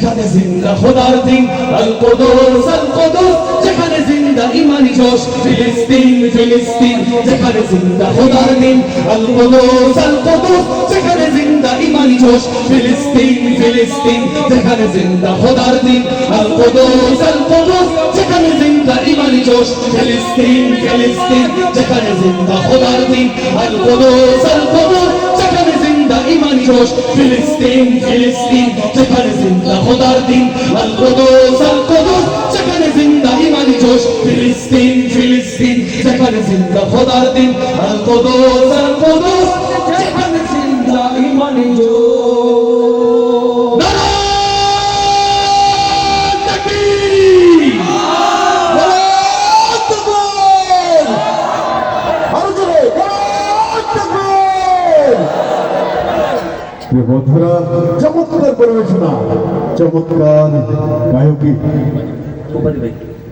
যেখানে জিন্দা খোদার দিন আল কুদুস আল কুদুস যেখানে জিন্দা ইমানি জোশ ফিলিস্তিন ফিলিস্তিন, যেখানে জিন্দা খোদার দিন আল কুদুস আল কুদুস যেখানে জিন্দা ইমানি জোশ ফিলিস্তিন ফিলিস্তিন, যেখানে জিন্দা খোদার দিন আল কুদুস আল কুদুস যেখানে জিন্দা ইমানি জোশ ফিলিস্তিন ফিলিস্তিন, যেখানে জিন্দা খোদার দিন আল কুদুস আল কুদুস যেখানে জিন্দা ইমানি জোশ ফিলিস্তিন ফিলিস্তিন জিন্দা খোদার দিন আল কুদুস আল কুদুস সেখানে জিন্দা ইমানি জোশ, ফিলিস্তিন ফিলিস্তিন। সেখানে জিন্দা খোদার দিন আল কুদুস আল কুদুস সেখানে জিন্দা ইমানি জোশ। বন্ধুরা, চমৎকার পরিবেশনা, চমৎকার গায়কী।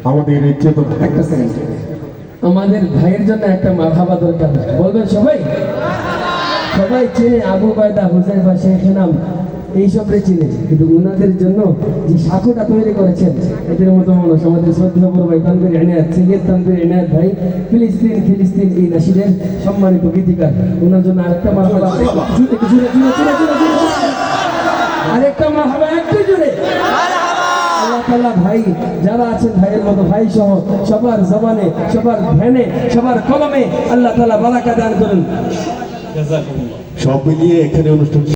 আমাদের এই চেতন, একটা সেকেন্ড আমাদের ভাইয়ের জন্য একটা মাথাবা দরকার। বলবেন সবাই? সবাই চেনে আবু বায়দা হুজাইফা শেখ নাম এইসবরে চিনে। কিন্তু ওনাদের জন্য যে সাঁকোটা তৈরি করেছেন, এদের মতো মানুষ, আমাদের শ্রদ্ধা বড় ভাই তানবির এনায়ত সৈয়দ তানবির এনায়ত ভাই, ফিলিস্তিন ফিলিস্তিন এই নাসিদের সম্মানিত গীতিকার। ওনার জন্য আরেকটা মারহাবা আরেকটা মারহাবা একটু জুড়ে আল্লাহ ভাই, যারা আছেন ভাইয়ের মতো ভাই সহ, সবার জবানে, সবার ধ্যানে, সবার কলমে আল্লাহ তাআলা বারাকা দান করুন। সব মিলিয়ে এখানে অনুষ্ঠান